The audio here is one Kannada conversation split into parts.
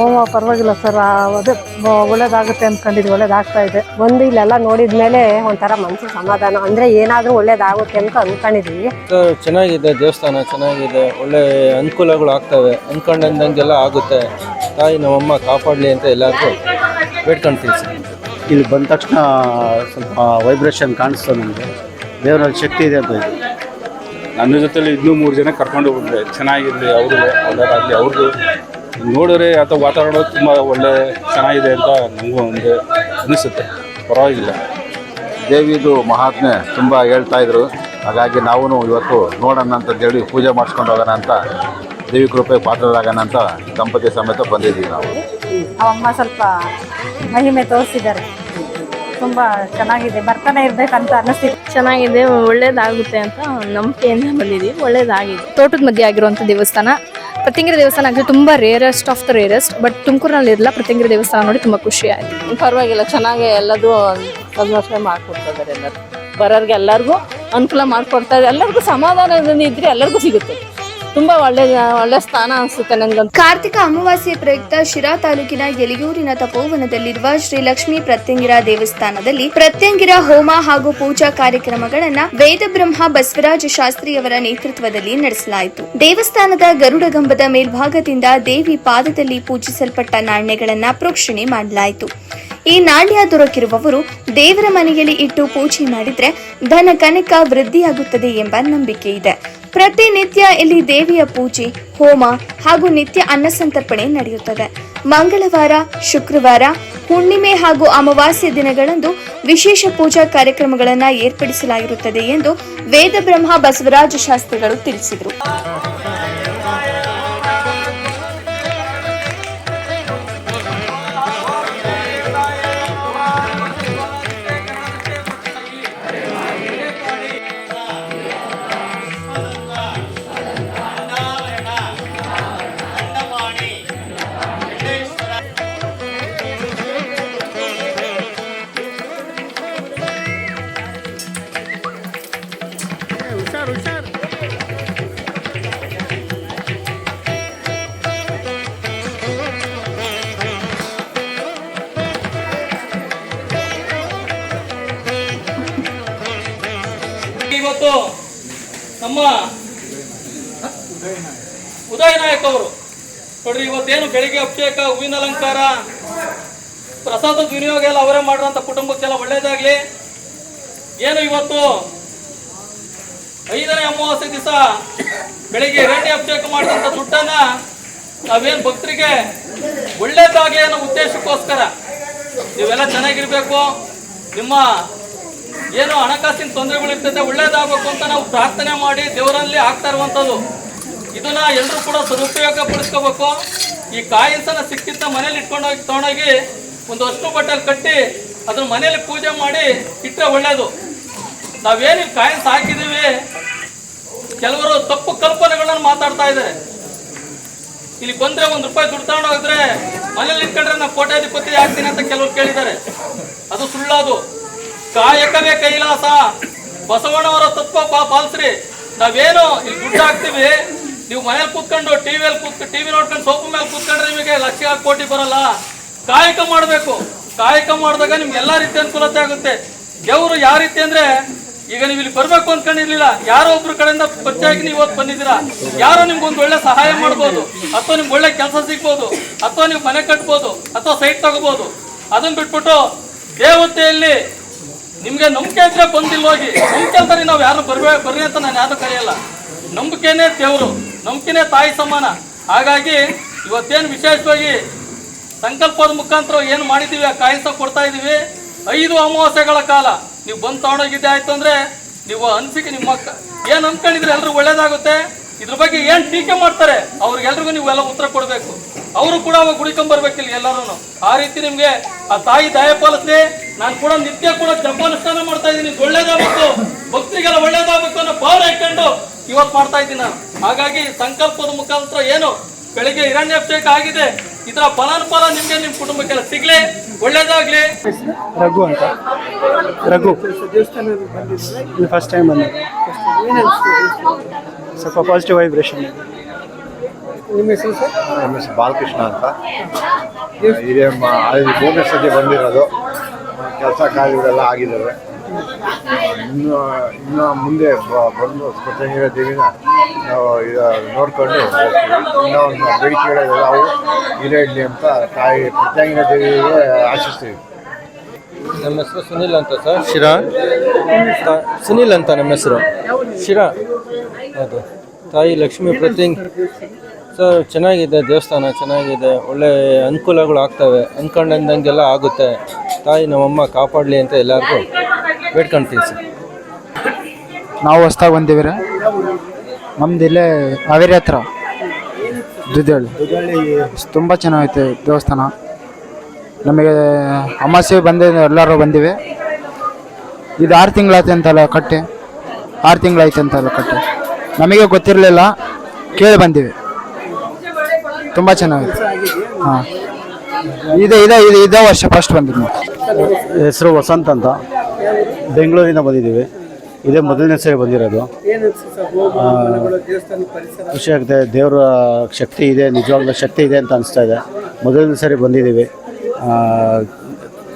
ಓ ಪರವಾಗಿಲ್ಲ ಸರ್. ಅದೇ ಒಳ್ಳೇದಾಗುತ್ತೆ ಅನ್ಕೊಂಡಿದ್ವಿ ಒಳ್ಳೇದಾಗ್ತಾ ಇದೆ. ಒಂದು ಇಲ್ಲೆಲ್ಲ ನೋಡಿದ್ಮೇಲೆ ಒಂಥರ ಮನಸ್ಸು ಸಮಾಧಾನ. ಅಂದ್ರೆ ಏನಾದ್ರೂ ಒಳ್ಳೇದಾಗುತ್ತೆ ಅಂತ ಅನ್ಕೊಂಡಿದ್ವಿ. ಚೆನ್ನಾಗಿದೆ ದೇವಸ್ಥಾನ ಚೆನ್ನಾಗಿದೆ. ಒಳ್ಳೆ ಅನುಕೂಲಗಳು ಆಗ್ತವೆ. ಅಂದ್ಕೊಂಡಂಗೆಲ್ಲ ಆಗುತ್ತೆ. ತಾಯಿ ನಮ್ಮಮ್ಮ ಕಾಪಾಡಲಿ ಅಂತ ಎಲ್ಲರಿಗೂ ಬೇಡ್ಕೊಂತೀವಿ ಸರ್. ಇಲ್ಲಿ ಬಂದ ತಕ್ಷಣ ಸ್ವಲ್ಪ ವೈಬ್ರೇಷನ್ ಕಾಣಿಸ್ತದೆ ನಮಗೆ. ದೇವರಲ್ಲಿ ಶಕ್ತಿ ಇದೆ ಅಂತ ಇದೆ ನನ್ನ ಜೊತೆಲಿ ಇನ್ನೂ ಮೂರು ಜನ ಕರ್ಕೊಂಡು ಹೋಗಿದ್ರೆ ಚೆನ್ನಾಗಿರಲಿ ಅವರು ಒಳ್ಳೇದಾಗಲಿ ಅವ್ರಿಗೂ ನೋಡಿದ್ರೆ ಅಥವಾ ವಾತಾವರಣ ತುಂಬ ಒಳ್ಳೆ ಚೆನ್ನಾಗಿದೆ ಅಂತ ನನಗೂ ಒಂದು ಅನಿಸುತ್ತೆ. ಪರವಾಗಿಲ್ಲ. ದೇವಿದು ಮಹಾತ್ಮೆ ತುಂಬ ಹೇಳ್ತಾ ಇದ್ರು. ಹಾಗಾಗಿ ನಾವು ಇವತ್ತು ನೋಡೋಣ ಅಂತ ದೇವಿ ಪೂಜೆ ಮಾಡಿಸ್ಕೊಂಡು ಹೋಗೋಣ ಅಂತ ದೇವಿ ಕೃಪೆ ಪಾತ್ರರಾಗೋಣ ಅಂತ ದಂಪತಿ ಸಮೇತ ಬಂದಿದ್ದೀವಿ ನಾವು. ಅಮ್ಮ ಸ್ವಲ್ಪ ಮಹಿಮೆ ತೋರಿಸಿದ್ದಾರೆ. ತುಂಬ ಚೆನ್ನಾಗಿದೆ ಬರ್ತಾನೆ ಇರ್ಬೇಕಂತ ಅನ್ನಿಸ್ತಿದೆ ಚೆನ್ನಾಗಿದೆ ಒಳ್ಳೇದಾಗುತ್ತೆ ಅಂತ ನಂಬಿಕೆಯಿಂದ ಬಂದಿದ್ದೀವಿ ಒಳ್ಳೇದಾಗಿದೆ. ತೋಟದ ಮಧ್ಯೆ ಆಗಿರುವಂಥ ದೇವಸ್ಥಾನ ಪ್ರತ್ಯಂಗಿರಿ ದೇವಸ್ಥಾನ ಆಗಿದೆ ತುಂಬ rarest of the rarest but ತುಮಕೂರಿನಲ್ಲಿ ಇರಲ್ಲ, ಪ್ರತಿಂಗಿರ ದೇವಸ್ಥಾನ ನೋಡಿ ತುಂಬ ಖುಷಿ ಆಯಿತು. ಪರವಾಗಿಲ್ಲ, ಚೆನ್ನಾಗಿ ಎಲ್ಲದೂ ಸಂದರ್ಶನ ಮಾಡಿಕೊಡ್ತಿದ್ದಾರೆ ಎಲ್ಲರೂ. ಬರೋರ್ಗೆ ಎಲ್ಲರಿಗೂ ಅನುಕೂಲ ಮಾಡಿಕೊಡ್ತಾರೆ ಎಲ್ಲರಿಗೂ ಸಮಾಧಾನದಿಂದ ಇದ್ರೆ ಎಲ್ಲರಿಗೂ ಸಿಗುತ್ತೆ. ತುಂಬ ಒಳ್ಳೆ ಒಳ್ಳೆ ಸ್ಥಾನ ಅನಿಸುತ್ತೆ ನನಗಂತೂ ಕಾರ್ತಿಕ ಅಮಾವಾಸ್ಯೆ ಪ್ರಯುಕ್ತ ಶಿರಾ ತಾಲೂಕಿನ ಯಲಿಯೂರಿನ ತಪೋವನದಲ್ಲಿರುವ ಶ್ರೀ ಲಕ್ಷ್ಮೀ ಪ್ರತ್ಯಂಗಿರ ದೇವಸ್ಥಾನದಲ್ಲಿ ಪ್ರತ್ಯಂಗಿರ ಹೋಮ ಹಾಗೂ ಪೂಜಾ ಕಾರ್ಯಕ್ರಮಗಳನ್ನ ವೇದಬ್ರಹ್ಮ ಬಸವರಾಜ ಶಾಸ್ತ್ರಿಯವರ ನೇತೃತ್ವದಲ್ಲಿ ನಡೆಸಲಾಯಿತು. ದೇವಸ್ಥಾನದ ಗರುಡಗಂಬದ ಮೇಲ್ಭಾಗದಿಂದ ದೇವಿ ಪಾದದಲ್ಲಿ ಪೂಜಿಸಲ್ಪಟ್ಟ ನಾಣ್ಯಗಳನ್ನ ಪ್ರೋಕ್ಷಣೆ ಮಾಡಲಾಯಿತು. ಈ ನಾಣ್ಯ ದೊರಕಿರುವವರು ದೇವರ ಮನೆಯಲ್ಲಿ ಇಟ್ಟು ಪೂಜೆ ಮಾಡಿದ್ರೆ ಧನ ಕನಕ ವೃದ್ಧಿಯಾಗುತ್ತದೆ ಎಂಬ ನಂಬಿಕೆ ಇದೆ. ಪ್ರತಿನಿತ್ಯ ಇಲ್ಲಿ ದೇವಿಯ ಪೂಜೆ, ಹೋಮ ಹಾಗೂ ನಿತ್ಯ ಅನ್ನಸಂತರ್ಪಣೆ ನಡೆಯುತ್ತದೆ. ಮಂಗಳವಾರ, ಶುಕ್ರವಾರ, ಹುಣ್ಣಿಮೆ ಹಾಗೂ ಅಮಾವಾಸ್ಯ ದಿನಗಳಂದು ವಿಶೇಷ ಪೂಜಾ ಕಾರ್ಯಕ್ರಮಗಳನ್ನು ಏರ್ಪಡಿಸಲಾಗಿರುತ್ತದೆ ಎಂದು ವೇದಬ್ರಹ್ಮ ಬಸವರಾಜ ಶಾಸ್ತ್ರಿಗಳು ತಿಳಿಸಿದರು. ಇವತ್ತು ನಮ್ಮ ಉದಯ ನಾಯಕ್ ಅವರು. ನೋಡ್ರಿ, ಇವತ್ತೇನು ಬೆಳಿಗ್ಗೆ ಅಭಿಷೇಕ, ಹೂವಿನ ಅಲಂಕಾರ ಪ್ರಸಾದದ ವಿನಿಯೋಗ ಎಲ್ಲ ಅವರೇ ಮಾಡಿರೋಂಥ ಕುಟುಂಬಕ್ಕೆಲ್ಲ ಒಳ್ಳೇದಾಗ್ಲಿ. ಏನು ಇವತ್ತು ಐದನೇ ಅಮಾವಾಸ್ಯೆ ದಿವಸ ಬೆಳಿಗ್ಗೆ ಎರಡನೇ ಅಭಿಷೇಕ ಮಾಡಿದಂಥ ದುಡ್ಡನ್ನ ನಾವೇನು ಭಕ್ತರಿಗೆ ಒಳ್ಳೇದಾಗ್ಲಿ ಅನ್ನೋ ಉದ್ದೇಶಕ್ಕೋಸ್ಕರ ನೀವೆಲ್ಲ ಚೆನ್ನಾಗಿರ್ಬೇಕು. ನಿಮ್ಮ ಏನು ಹಣಕಾಸಿನ ತೊಂದರೆಗಳು ಇರ್ತದೆ, ಒಳ್ಳೇದಾಗಬೇಕು ಅಂತ ನಾವು ಪ್ರಾರ್ಥನೆ ಮಾಡಿ ದೇವರಲ್ಲಿ ಆಗ್ತಾ ಇರುವಂಥದ್ದು. ಇದನ್ನ ಎಲ್ಲರೂ ಕೂಡ ಸದುಪಯೋಗ ಪಡಿಸ್ಕೋಬೇಕು ಈ ಕಾಯಿಸನ ಸಿಕ್ಕಿದ್ದ ಮನೇಲಿ ಇಟ್ಕೊಂಡೋಗಿ ತೊಗೊಂಡೋಗಿ ಒಂದು ಅಷ್ಟು ಬಟ್ಟೆಲಿ ಕಟ್ಟಿ ಅದನ್ನ ಮನೇಲಿ ಪೂಜೆ ಮಾಡಿ ಇಟ್ಟರೆ ಒಳ್ಳೇದು. ನಾವೇನು ಕಾಯಿನ್ಸ್ ಹಾಕಿದ್ದೀವಿ ಕೆಲವರು ತಪ್ಪು ಕಲ್ಪನೆಗಳನ್ನು ಮಾತಾಡ್ತಾ ಇದ್ದಾರೆ. ಇಲ್ಲಿ ಬಂದ್ರೆ ಒಂದು ರೂಪಾಯಿ ದುಡ್ಡು ತಗೊಂಡು ಹೋಗಿದ್ರೆ ಮನೇಲಿ ಇಟ್ಕೊಂಡ್ರೆ ನಾವು ಕೋಟ್ಯಾಧಿಪತಿ ಆಗ್ತೀನಿ ಅಂತ ಕೆಲವರು ಕೇಳಿದ್ದಾರೆ. ಅದು ಸುಳ್ಳದು. ಕಾಯಕವೇ ಕೈಲಾಸ. ಬಸವಣ್ಣವರ ತತ್ವ ಪಾಲ್ಸ್ರಿ. ನಾವೇನು ಇಲ್ಲಿ ದುಡ್ಡು ಹಾಕ್ತೀವಿ ನೀವು ಮನೇಲಿ ಕೂತ್ಕೊಂಡು ಟಿವಿಯಲ್ಲಿ ಕೂತ್ ಟಿವಿ ನೋಡ್ಕೊಂಡು ಸೋಪು ಮೇಲೆ ಕೂತ್ಕೊಂಡ್ರೆ ನಿಮಗೆ ಲಕ್ಷ ಕೋಟಿ ಬರಲ್ಲ. ಕಾಯಕ ಮಾಡಬೇಕು. ಕಾಯಕ ಮಾಡಿದಾಗ ನಿಮ್ಗೆ ಎಲ್ಲ ರೀತಿ ಅನುಕೂಲತೆ ಆಗುತ್ತೆ. ದೇವರು ಯಾವ ರೀತಿ ಅಂದ್ರೆ, ಈಗ ನೀವು ಇಲ್ಲಿ ಬರ್ಬೇಕು ಅನ್ಕೊಂಡಿರ್ಲಿಲ್ಲ. ಯಾರೋ ಒಬ್ರು ಕಡೆಯಿಂದ ಪರಿಚಯ ನೀವು ಇವತ್ತು ಬಂದಿದ್ದೀರಾ? ಯಾರೋ ನಿಮ್ಗೆ ಒಂದು ಒಳ್ಳೆ ಸಹಾಯ ಮಾಡ್ಬೋದು. ಅಥವಾ ನಿಮ್ಗೆ ಒಳ್ಳೆ ಕೆಲಸ ಸಿಗ್ಬೋದು. ಅಥವಾ ನೀವು ಮನೆ ಕಟ್ಬೋದು. ಅಥವಾ ಸೈಟ್ ತಗೋಬಹುದು ಅದನ್ನ ಬಿಟ್ಬಿಟ್ಟು ದೇವತೆಯಲ್ಲಿ ನಿಮ್ಗೆ ನಂಬಿಕೆ ಇದ್ರೆ ಬಂದಿಲ್ಲ ಹೋಗಿ. ನಂಬಿಕೆ ಅಂತಾರೆ ನಾವು ಯಾರು ಬರ್ಬೇ ಬರ್ರಿ ಅಂತ ನಾನು ಯಾರು ಕರೆಯಲ್ಲ. ನಂಬಿಕೆನೇ ದೇವರು. ನಂಬಿಕೆನೇ ತಾಯಿ ಸಮಾನ. ಹಾಗಾಗಿ ಇವತ್ತೇನು ವಿಶೇಷವಾಗಿ ಸಂಕಲ್ಪದ ಮುಖಾಂತರ ಏನು ಮಾಡಿದ್ದೀವಿ ಆ ಕಾಯಿಸ ಕೊಡ್ತಾ ಇದ್ದೀವಿ ಐದು ಅಮಾವಾಸ್ಯೆಗಳ ಕಾಲ. ನೀವು ಬಂದು ತಗೊಂಡೋಗಿದ್ದೆ ಆಯ್ತು ಅಂದ್ರೆ ನೀವು ಅನ್ಸಿಕೆ ನಿಮ್ಮ ಏನು ಅನ್ಕೊಂಡಿದ್ರೆ ಎಲ್ರಿಗೂ ಒಳ್ಳೇದಾಗುತ್ತೆ. ಇದ್ರ ಬಗ್ಗೆ ಏನು ಟೀಕೆ ಮಾಡ್ತಾರೆ, ಅವ್ರಿಗೆಲ್ರಿಗೂ ಎಲ್ಲ ಉತ್ತರ ಕೊಡಬೇಕು. ಅವರು ಕೂಡ ಅವಾಗ ಗುಡಿಕೊಂಬರ್ಬೇಕಿಲ್ಲ ಎಲ್ಲರೂ ಆ ರೀತಿ ನಿಮ್ಗೆ ಆ ತಾಯಿ ದಯ ಪಾಲಿಸ್ಲಿ ನಾನು ಕೂಡ ನಿತ್ಯ ಕೂಡ ಜಪಾನುಷ್ಠಾನ ಮಾಡ್ತಾ ಇದ್ದೀನಿ. ಒಳ್ಳೇದಾಗಬೇಕು. ಭಕ್ತಿಗೆಲ್ಲ ಒಳ್ಳೇದಾಗಬೇಕು ಅನ್ನೋ ಭಾವನೆ ಇಟ್ಕೊಂಡು ಇವತ್ತು ಮಾಡ್ತಾ ಇದ್ದೀನಿ ನಾನು. ಹಾಗಾಗಿ ಸಂಕಲ್ಪದ ಮುಖಾಂತರ ಏನು ಬೆಳಿಗ್ಗೆ ಹಿರಣ್ಯಾಭಿಷೇಕ ಆಗಿದೆ. ಇದರ ಫಲಾನುಫಲ ನಿಮ್ಗೆ ನಿಮ್ ಕುಟುಂಬಕ್ಕೆಲ್ಲ ಸಿಗ್ಲಿ ಒಳ್ಳೇದಾಗ್ಲಿ. ರಘು ಅಂತ. ರಘು. ಇದು ಫಸ್ಟ್ ಟೈಮ್ ಬಂದಿದೆ ಸ್ವಲ್ಪ ಪಾಸಿಟಿವ್ ವೈಬ್ರೇಷನ್ ಇದೆ ನಿಮ್ಮ ಹೆಸರು ಸರ್? ನಮ್ಮ ಹೆಸರು ಬಾಲಕೃಷ್ಣ ಅಂತ. ಇದೇ ಭುವನೇಶ್ವರಿಗೆ ಬಂದಿರೋದು. ಕೆಲಸ ಕಾರ್ಯಗಳೆಲ್ಲ ಆಗಿದ್ದಾವೆ ಇನ್ನು ಇನ್ನು ಮುಂದೆ ಬ- ಬಂದು ಸ್ಪತಂಗಿರ ದೇವಿನ ನಾವು ಇದು ನೋಡ್ಕೊಂಡು ಹೋಗ್ತೀವಿ. ಇನ್ನೂ ಒಂದು ಬೇಡಿಕೆಗಳೆಲ್ಲ ಅವು. ಈಡೇರಲಿ ಅಂತ ತಾಯಿ ಪ್ರತ್ಯಂಗಿರ ದೇವಿಗೆ ಆಶಿಸ್ತೀವಿ. ನಮ್ಮ ಹೆಸರು ಸುನಿಲ್ ಅಂತ ಸರ್. ಶಿರಾ? ತಾ- ಸುನಿಲ್ ಅಂತ ನಮ್ಮ ಹೆಸರು. ಶಿರಾ. ಹೌದು ತಾಯಿ ಲಕ್ಷ್ಮೀ ಪ್ರತಿಂಗ್ ಸರ್ ಚೆನ್ನಾಗಿದೆ ದೇವಸ್ಥಾನ, ಚೆನ್ನಾಗಿದೆ. ಒಳ್ಳೆ ಅನುಕೂಲಗಳು ಆಗ್ತವೆ. ಅಂದ್ಕೊಂಡಂಗೆಲ್ಲ ಆಗುತ್ತೆ. ತಾಯಿ, ನಮ್ಮಮ್ಮ ಕಾಪಾಡಲಿ ಅಂತ ಎಲ್ಲರಿಗೂ ಬೇಡ್ಕೊಂತೀವಿ ಸರ್. ನಾವು ಹೊಸ್ದಾಗಿ ರೀ ನಮ್ದು ಇಲ್ಲೇ ಹಾವೇರಿ ಹತ್ರ. ದುದ್ದಳ್ಳಿ. ತುಂಬ ಚೆನ್ನಾಗೈತೆ ದೇವಸ್ಥಾನ. ನಮಗೆ ಅಮಾಸೆ ಬಂದ ಎಲ್ಲರೂ ಬಂದಿವೆ. ಇದು ಆರು ತಿಂಗಳಾಯ್ತು ಅಂತಲ್ಲ ಕಟ್ಟೆ. ಆರು ತಿಂಗಳಾಯ್ತು ಅಂತಲ್ಲ ಕಟ್ಟೆ. ನಮಗೆ ಗೊತ್ತಿರಲಿಲ್ಲ. ಕೇಳಿ ಬಂದಿವಿ. ತುಂಬ ಚೆನ್ನಾಗಿದೆ. ಹಾಂ. ಇದೆ ಇದೆ ಇದೆ ಇದೇ ವರ್ಷ ಫಸ್ಟ್ ಬಂದಿದ್ದು ನಾವು ಹೆಸರು ವಸಂತ್ ಅಂತ. ಬೆಂಗಳೂರಿಂದ ಬಂದಿದ್ದೀವಿ. ಇದೇ ಮೊದಲನೇ ಸರಿ ಬಂದಿರೋದು. ಖುಷಿ ಆಗುತ್ತೆ ದೇವರ ಶಕ್ತಿ ಇದೆ ನಿಜವಾಗ್ಲೂ ಶಕ್ತಿ ಇದೆ ಅಂತ ಅನಿಸ್ತಾ ಇದೆ. ಮೊದಲನೇ ಸರಿ ಬಂದಿದ್ದೀವಿ.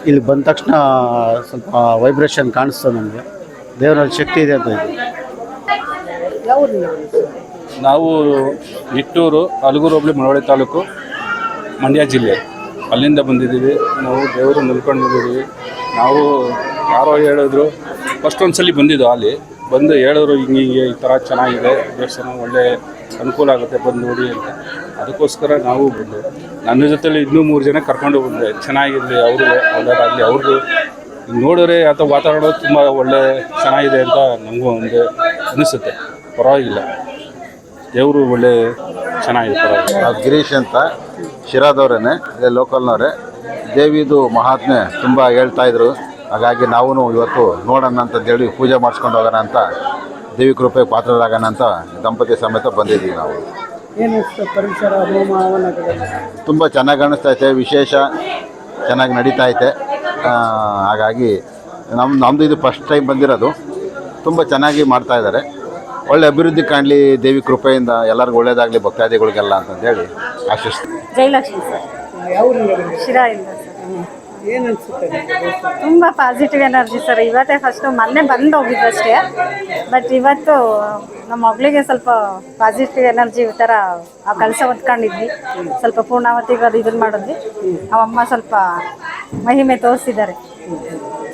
ಇಲ್ಲಿ ಬಂದ ತಕ್ಷಣ ಸ್ವಲ್ಪ ವೈಬ್ರೇಷನ್ ಕಾಣಿಸ್ತದೆ ನಮಗೆ. ದೇವರಲ್ಲಿ ಶಕ್ತಿ ಇದೆ ಅಂತ ಇದೆ ನಾವು ನಿಟ್ಟೂರು ಅಲಗೂರು ಹೋಬಳಿ ಮಳವಳ್ಳಿ ತಾಲೂಕು ಮಂಡ್ಯ ಜಿಲ್ಲೆ. ಅಲ್ಲಿಂದ ಬಂದಿದ್ದೀವಿ. ನಾವು ದೇವರು ನಿಲ್ಕೊಂಡು ಬಂದಿದ್ದೀವಿ ನಾವು ಯಾರೋ ಹೇಳಿದ್ರು ಫಸ್ಟ್ ಒಂದ್ಸಲಿ ಬಂದಿದ್ದು ಅಲ್ಲಿ. ಬಂದು ಹೇಳಿದ್ರು, ಹಿಂಗೆ ಈ ಥರ ಚೆನ್ನಾಗಿದೆ, ದೇವಸ್ಥಾನ ಒಳ್ಳೆ ಅನುಕೂಲ ಆಗುತ್ತೆ, ಬಂದು ನೋಡಿ ಅಂತ. ಅದಕ್ಕೋಸ್ಕರ ನಾವು ಬಂದು, ನನ್ನ ಜೊತೆಲಿ ಇನ್ನೂ ಮೂರು ಜನ ಕರ್ಕೊಂಡು ಬಂದೆ ಚೆನ್ನಾಗಿರಲಿ ಅವರು ಒಳ್ಳೆಯದಾಗಲಿ ಅವ್ರದ್ದು ನೋಡಿದ್ರೆ ಅಥವಾ ವಾತಾವರಣ ತುಂಬ ಒಳ್ಳೆ, ಚೆನ್ನಾಗಿದೆ ಅಂತ ನಮಗೂ ಒಂದು ಅನಿಸುತ್ತೆ. ಪರವಾಗಿಲ್ಲ. ದೇವರು ಒಳ್ಳೆ ಚೆನ್ನಾಗಿರ್ತಾರೆ ನಾವು ಗಿರೀಶ್ ಅಂತ ಶಿರಾದವ್ರೇನೆ ಇದೇ ಲೋಕಲ್ನವರೇ. ದೇವಿದು ಮಹಾತ್ಮೆ ತುಂಬ ಹೇಳ್ತಾ ಇದ್ರು. ಹಾಗಾಗಿ ನಾವು ಇವತ್ತು ನೋಡೋಣ ಅಂತ ಹೇಳಿ ಪೂಜೆ ಮಾಡಿಸ್ಕೊಂಡು ಹೋಗೋಣ ಅಂತ ದೇವಿ ಕೃಪೆ ಪಾತ್ರರಾಗೋಣ ಅಂತ ದಂಪತಿ ಸಮೇತ ಬಂದಿದ್ದೀವಿ ನಾವು. ತುಂಬ ಚೆನ್ನಾಗಿ ಕಾಣಿಸ್ತಾ ಐತೆ ವಿಶೇಷ ಚೆನ್ನಾಗಿ ನಡೀತಾ ಐತೆ. ಹಾಗಾಗಿ ನಮ್ಮ ನಮ್ಮದು ಇದು ಫಸ್ಟ್ ಟೈಮ್ ಬಂದಿರೋದು. ತುಂಬ ಚೆನ್ನಾಗಿ ಮಾಡ್ತಾ ಇದ್ದಾರೆ ಒಳ್ಳೆ ಅಭಿವೃದ್ಧಿ ಕಾಣಲಿ, ದೇವಿ ಕೃಪೆಯಿಂದ ಎಲ್ಲರಿಗೂ ಒಳ್ಳೇದಾಗಲಿ, ಭಕ್ತಾದಿಗಳಿಗೆಲ್ಲ ಅಂತಂದೇಳಿ ಆಶಿಸ್ತೀನಿ ಜಯಲಕ್ಷ್ಮಿ ಸರ್. ಇಲ್ಲ ಸರ್. ತುಂಬ ಪಾಸಿಟಿವ್ ಎನರ್ಜಿ ಸರ್. ಇವತ್ತೇ ಫಸ್ಟು ಮೊನ್ನೆ ಬಂದು ಹೋಗಿದ್ದು ಅಷ್ಟೇ. ಬಟ್ ಇವತ್ತು ನಮ್ಮ ಮಗಳಿಗೆ ಸ್ವಲ್ಪ ಪಾಸಿಟಿವ್ ಎನರ್ಜಿ ಈ ಥರ ಆ ಕೆಲಸ ಹೊತ್ಕೊಂಡಿದ್ವಿ. ಸ್ವಲ್ಪ ಪೂರ್ಣಾವತಿಗೆ ಅದು ಇದನ್ನು ಮಾಡಿದ್ವಿ. ಅವಮ್ಮ ಸ್ವಲ್ಪ ಮಹಿಮೆ ತೋರಿಸಿದ್ದಾರೆ.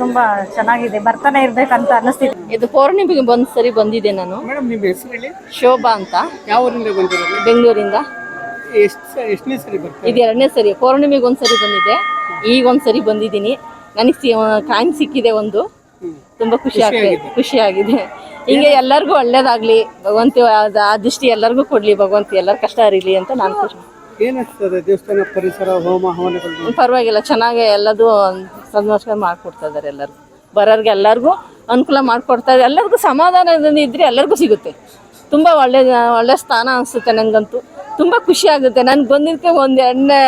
ತುಂಬ ಚೆನ್ನಾಗಿದೆ ಬರ್ತಾನೆ ಇರ್ಬೇಕಂತ ಅನಿಸ್ತಿದೆ. ಇದು ಪೌರ್ಣಿಮೆಗೆ ಬಂದ್ ಸರಿ ಬಂದಿದೆ ನಾನು. ಮೇಡಮ್ ನಿಮ್ಮ ಹೆಸರು ಹೇಳಿ? ಶೋಭಾ ಅಂತ. ಯಾವ ಊರಿಂದ ಬಂದಿರೋದು? ಬೆಂಗಳೂರಿಂದ. ಎಷ್ಟು ಎಷ್ಟನೇ ಸರಿ ಬರ್ತಾರೆ ಇದು? ಎರಡನೇ ಸರಿ ಪೌರ್ಣಿಮೆಗೆ ಒಂದ್ಸರಿ ಸರಿ ಬಂದಿದ್ದೆ ಈಗ ಒಂದ್ಸರಿ ಬಂದಿದ್ದೀನಿ. ನನಗೆ ಕಾಯಿನ್ ಸಿಕ್ಕಿದೆ ಒಂದು. ತುಂಬಾ ಖುಷಿ ಆಗ್ತದೆ ಖುಷಿ ಆಗಿದೆ. ಹಿಂಗೆ ಎಲ್ಲರಿಗೂ ಒಳ್ಳೇದಾಗ್ಲಿ. ಭಗವಂತ ಆ- ಆ ದೃಷ್ಟಿ ಎಲ್ಲರಿಗೂ ಕೊಡ್ಲಿ. ಭಗವಂತ ಎಲ್ಲರ ಕಷ್ಟ ಇರಲಿ ಅಂತ ನಾನು ಖುಷಿ. ದೇವಸ್ಥಾನ ಪರಿಸರ ಹೋಮ ಹವನಗಳು? ಪರವಾಗಿಲ್ಲ ಚೆನ್ನಾಗಿ ಎಲ್ಲದು ಸಂತೋಷ ಮಾಡ್ಕೊಡ್ತಾ ಇದ್ದಾರೆ ಎಲ್ಲರಿಗೂ ಬರೋರ್ಗೆ ಎಲ್ಲರಿಗೂ ಅನುಕೂಲ ಮಾಡಿಕೊಡ್ತಾ ಇದ್ದಾರೆ ಎಲ್ಲರಿಗೂ ಸಮಾಧಾನದಿಂದ ಇದ್ರೆ ಎಲ್ಲರಿಗೂ ಸಿಗುತ್ತೆ. ತುಂಬ ಒಳ್ಳೆ ಒಳ್ಳೆ ಸ್ಥಾನ ಅನಿಸುತ್ತೆ ನನಗಂತೂ ತುಂಬ ಖುಷಿ ಆಗುತ್ತೆ. ನನ್ಗೆ ಬಂದಿದ್ದಕ್ಕೆ ಒಂದು ಎಣ್ಣೆ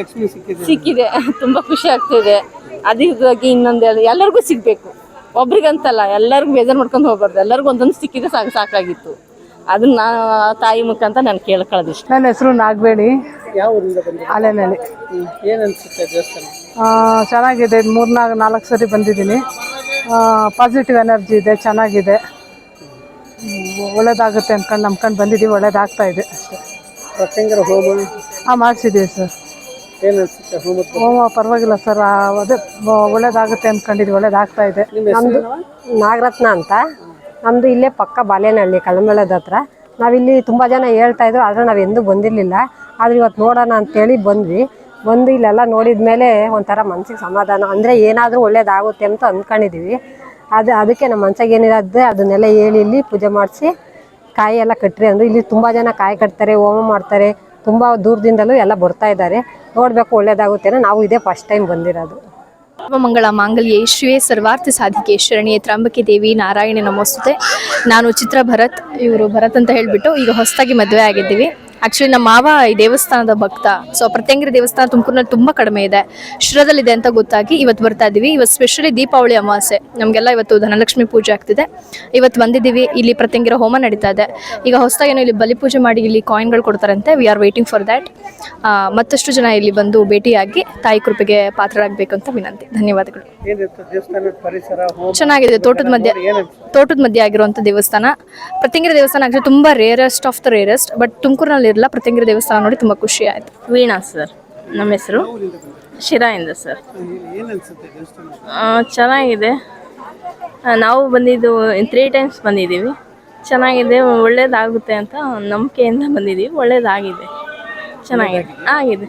ಲಕ್ಷ್ಮಿ ಸಿಕ್ಕಿದೆ. ಸಿಕ್ಕಿದೆ. ತುಂಬ ಖುಷಿ ಆಗ್ತಿದೆ. ಅದಕ್ಕಾಗಿ ಇನ್ನೊಂದು ಎಲ್ಲರಿಗೂ ಸಿಗಬೇಕು. ಒಬ್ರಿಗಂತಲ್ಲ ಎಲ್ಲರಿಗೂ ಬೇಜಾರು ಮಾಡ್ಕೊಂಡು ಹೋಗ್ಬಾರ್ದು. ಎಲ್ಲರಿಗೂ ಒಂದೊಂದು ಸಿಕ್ಕಿದ್ರೆ ಸಾಕು ಸಾಕಾಗಿತ್ತು. ಅದನ್ನ ನಾನು ತಾಯಿ ಮುಖಾಂತ ನಾನು ಕೇಳ್ಕೊಳ್ಳೋದಿಷ್ಟ ನನ್ನ ಹೆಸರು ನಾಗಬೇಡಿ. ಯಾವ ಊರಿಂದ ಏನು ಅನ್ಸುತ್ತೆ ದೇವಸ್ಥಾನ? ಆ, ಚೆನ್ನಾಗಿದೆ. ಮೂರ್ನಾಲ್ಕು ನಾಲ್ಕು ಸರಿ ಬಂದಿದ್ದೀನಿ. ಪಾಸಿಟಿವ್ ಎನರ್ಜಿ ಇದೆ ಚೆನ್ನಾಗಿದೆ. ಹ್ಮ್, ಒಳ್ಳೇದಾಗುತ್ತೆ ಅಂದ್ಕೊಂಡು ನಂಬ್ಕೊಂಡು ಬಂದಿದ್ದೀವಿ. ಒಳ್ಳೇದಾಗ್ತಾ ಇದೆ. ಅಷ್ಟೇ. ಪ್ರತ್ಯಂಗರ ಹೋಮ? ಹಾಂ ಮಾಡಿಸಿದ್ದೀವಿ ಸರ್. ಏನು ಅನ್ಸುತ್ತೆ ಹೋಮದ ಬಗ್ಗೆ? ಹೋಮ ಪರವಾಗಿಲ್ಲ ಸರ್. ಅದೇ ಒಳ್ಳೇದಾಗುತ್ತೆ ಅಂದ್ಕೊಂಡಿದ್ದೀವಿ ಒಳ್ಳೇದಾಗ್ತಾ ಇದೆ. ನಿಮ್ಮ ಹೆಸರು ನಾಗರತ್ನ ಅಂತ. ನಮ್ಮದು ಇಲ್ಲೇ ಪಕ್ಕ ಬಾಲೇನಹಳ್ಳಿ ಕಳಂಬಳದ ಹತ್ರ. ನಾವಿಲ್ಲಿ ತುಂಬ ಜನ ಹೇಳ್ತಾ ಇದ್ರು, ಆದರೆ ನಾವು ಎಂದೂ ಬಂದಿರಲಿಲ್ಲ. ಆದರೆ ಇವತ್ತು ನೋಡೋಣ ಅಂತೇಳಿ ಬಂದ್ವಿ. ಬಂದು ಇಲ್ಲೆಲ್ಲ ನೋಡಿದ ಮೇಲೆ ಒಂಥರ ಮನ್ಸಿಗೆ ಸಮಾಧಾನ. ಅಂದರೆ ಏನಾದರೂ ಒಳ್ಳೇದಾಗುತ್ತೆ ಅಂತ ಅಂದ್ಕೊಂಡಿದ್ದೀವಿ ಅದು, ಅದಕ್ಕೆ ನಮ್ಮ ಮನ್ಸಾಗ ಏನಿರುತ್ತೆ ಅದನ್ನೆಲ್ಲ ಹೇಳಿ ಇಲ್ಲಿ ಪೂಜೆ ಮಾಡಿಸಿ ಕಾಯಿ ಎಲ್ಲ ಕಟ್ಟ್ರಿ ಅಂದ್ರೆ ಇಲ್ಲಿ ತುಂಬ ಜನ ಕಾಯಿ ಕಟ್ತಾರೆ, ಹೋಮ ಮಾಡ್ತಾರೆ. ತುಂಬ ದೂರದಿಂದಲೂ ಎಲ್ಲ ಬರ್ತಾ ಇದ್ದಾರೆ. ನೋಡಬೇಕು ಒಳ್ಳೇದಾಗುತ್ತೆ ನಾವು ಇದೇ ಫಸ್ಟ್ ಟೈಮ್ ಬಂದಿರೋದು. ಮಂಗಳ ಮಾಂಗಲ್ಯ ಶ್ರೀ ಸರ್ವಾರ್ಥ ಸಾಧಿಕೆ ಶರಣಿಯ ತ್ರಂಬಕೆ ದೇವಿ, ನಾರಾಯಣ ನಮೋಸ್ತುತೆ. ನಾನು ಚಿತ್ರ ಭರತ್ ಇವರು ಭರತ್ ಅಂತ ಹೇಳಿಬಿಟ್ಟು ಈಗ ಹೊಸದಾಗಿ ಮದುವೆ ಆಗಿದ್ದೀವಿ. ಆ್ಯಕ್ಚುಲಿ ನಮ್ಮ ಮಾವ ಈ ದೇವಸ್ಥಾನದ ಭಕ್ತ. ಸೊ ಪ್ರತ್ಯಂಗಿರಿ ದೇವಸ್ಥಾನ ತುಮಕೂರಿನಲ್ಲಿ ತುಂಬಾ ಕಡಿಮೆ ಇದೆ. ಶಿರದಲ್ಲಿದೆ ಅಂತ ಗೊತ್ತಾಗಿ ಇವತ್ತು ಬರ್ತಾ ಇದ್ದೀವಿ ಇವತ್ತು ಸ್ಪೆಷಲಿ ದೀಪಾವಳಿ ಅಮಾವಾಸ್ಯೆ. ನಮಗೆಲ್ಲ ಇವತ್ತು ಧನಲಕ್ಷ್ಮಿ ಪೂಜೆ ಆಗ್ತಿದೆ. ಇವತ್ತು ಬಂದಿದ್ದೀವಿ. ಇಲ್ಲಿ ಪ್ರತ್ಯಂಗಿರ ಹೋಮ ನಡೀತಾ ಇದೆ. ಈಗ ಹೊಸದಾಗಿ ಇಲ್ಲಿ ಬಲಿಪೂಜೆ ಮಾಡಿ ಇಲ್ಲಿ ಕಾಯಿನ್ಗಳು ಕೊಡ್ತಾರಂತೆ. We are waiting for that ಮತ್ತಷ್ಟು ಜನ ಇಲ್ಲಿ ಬಂದು ಭೇಟಿಯಾಗಿ ತಾಯಿ ಕೃಪೆಗೆ ಪಾತ್ರರಾಗಬೇಕು ಅಂತ ವಿನಂತಿ. ಧನ್ಯವಾದಗಳು. ಚೆನ್ನಾಗಿದೆ. ತೋಟದ ಮಧ್ಯೆ ತೋಟದ ಮಧ್ಯೆ ಆಗಿರುವಂಥ ದೇವಸ್ಥಾನ. ಪ್ರತಿಂಗಿರ ದೇವಸ್ಥಾನ ಆಕ್ಚುಲಿ ತುಂಬಾ rarest of the rarest but ತುಮಕೂರಿನಲ್ಲಿ ಇರಲ್ಲ ಪ್ರತ್ಯಂಗಿರಿ ದೇವಸ್ಥಾನ ನೋಡಿ ತುಂಬ ಖುಷಿ ಆಯಿತು. ವೀಣಾ ಸರ್, ನಮ್ಮ ಹೆಸರು ಶಿರಾಯಿಂದ ಸರ್. ಚೆನ್ನಾಗಿದೆ. ನಾವು ಬಂದಿದ್ದು ತ್ರೀ ಟೈಮ್ಸ್ ಬಂದಿದ್ದೀವಿ. ಚೆನ್ನಾಗಿದೆ, ಒಳ್ಳೇದಾಗುತ್ತೆ ಅಂತ ನಂಬಿಕೆಯಿಂದ ಬಂದಿದ್ದೀವಿ, ಒಳ್ಳೇದಾಗಿದೆ. ಚೆನ್ನಾಗಿದೆ. ಆಗಿದೆ.